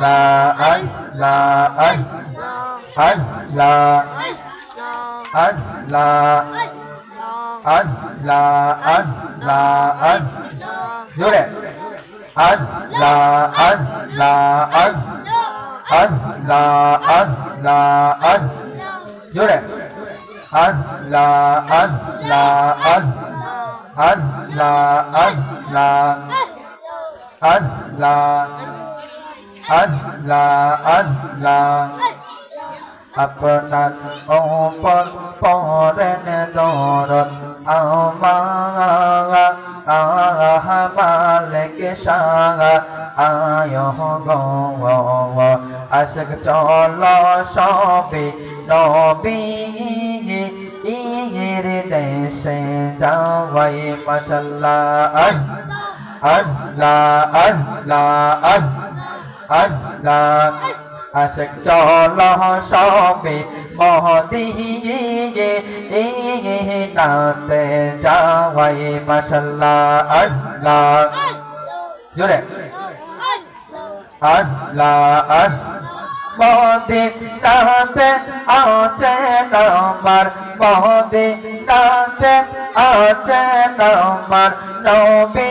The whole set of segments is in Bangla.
আল্লাহ আল্লাহ আল্লাহ আল্লাহ আল্লাহ আল্লাহ আল্লাহ জোরে আল্লাহ আল্লাহ আল্লাহ আল্লাহ আল্লাহ জোরে আল্লাহ আল্লাহ আল্লাহ আল্লাহ আল্লাহ আল্লাহ আল্লাহ আপনার ওপর পরেন দরদ আমার মালিক সাগা আয় গো আশক চল সবে নবী ইয়ের দেশে যাওয়াই মাশাল্লাহ আল্লাহ আল্লাহ আল্লাহ আশক চল সবে মহদিয়ে নাতে যাওয়াই মাশাল্লাহ আল্লাহ জোরে আল্লাহ মহদি নাতে আছে নামার মহদি নাতে আছে নামার নবী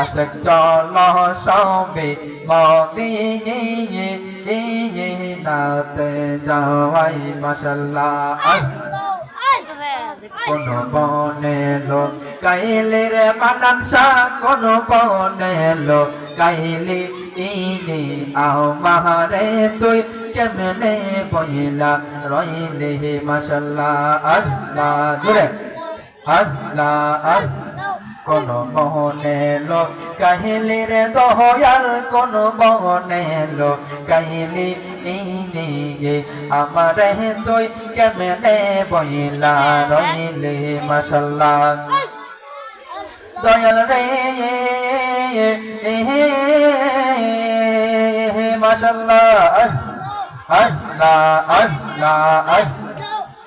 আশিক চল সবে ইহি নাতে যাওয়াই মাশাল্লাহ। কোন বনে লো কাইলে রে মানান কোন বনে লো কাইলি ইনি আও মাহারে তুই কেমনে বইলা রইলে মাশাল্লাহ। আল্লাহ জুড়ে আল্লাহ আল্লাহ। কোন মোহনে লো কাহিলি রে দয়াল কোন মোহনে লো কাহিলি ইনি আমার তুই কেমনে বইলা রইলে মাশাল্লাহ দয়াল রে মাশাল্লাহ আল্লাহ আল্লাহ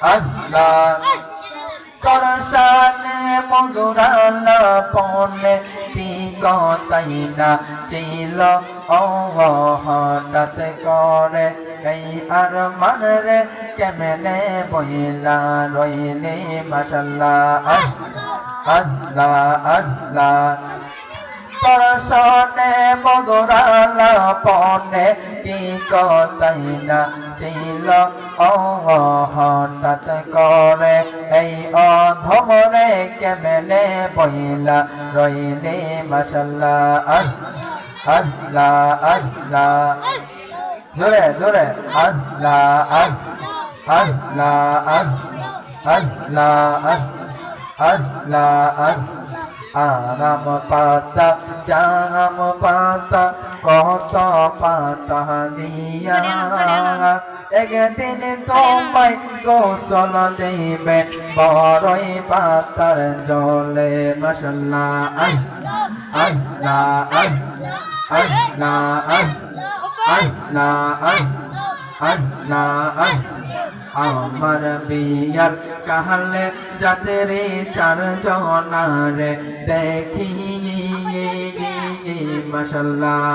আল্লাহ করসানে মধুরাল পনে তিকতাই না ও হঠাৎ করে এই আর মানরে কেমনে বইলা রইলে? মাশাল্লাহ আল্লাহ আল্লাহ। পরশনে মধুরাল পনে কি কতাই না ছিল হঠাৎ করে এই অধমরে কেমনে বইলা, রইলে মাসাল্লাহ আল্লাহ আল্লাহ জোরে জোরে আল্লাহ আল্লাহ আল্লাহ আল্লাহ আরাম পাতা জাম পাতা কত পাতা দিয়া একদিন তোমায় গোসল দিবে বড়ই পাতার জলে মশলা আল্লাহ আল্লাহ আল্লাহ আল্লাহ আমার বিয়ার কাহালে যাতে রে চার জনারে দেখি মাসাল্লাহ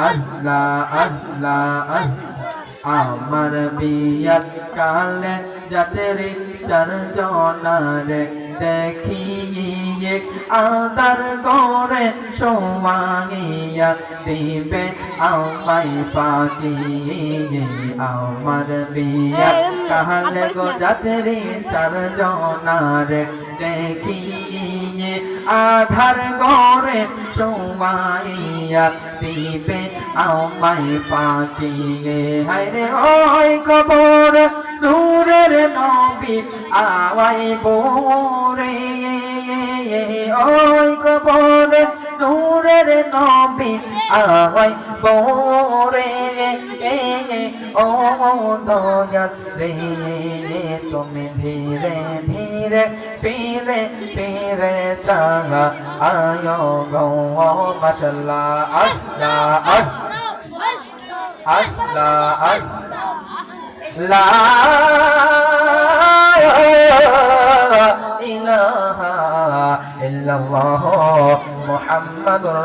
আল্লাহ আল্লাহ, আমার বিয়ার কালে যাতে রে চার জনারে দেখি আদার করে সোমাইয়া দিবে আমায় পাতি আমার বিয়া। কাহালে গো যাত্রী চার জনার দেখি আধার করে সোমাইয়া দিবে আমায় পাতি হায়রে ওই কবর নূরের নবী আওয়াই বোরে ওই কবর নূরের নবী আওয়াই বোরে ও দয়াল রে, তুমি ধীরে ধীরে, ফিরে ফিরে চাঙা আয়ো গো, মাশাল্লাহ, আল্লাহ আল্লাহ আল্লাহ লা 他走了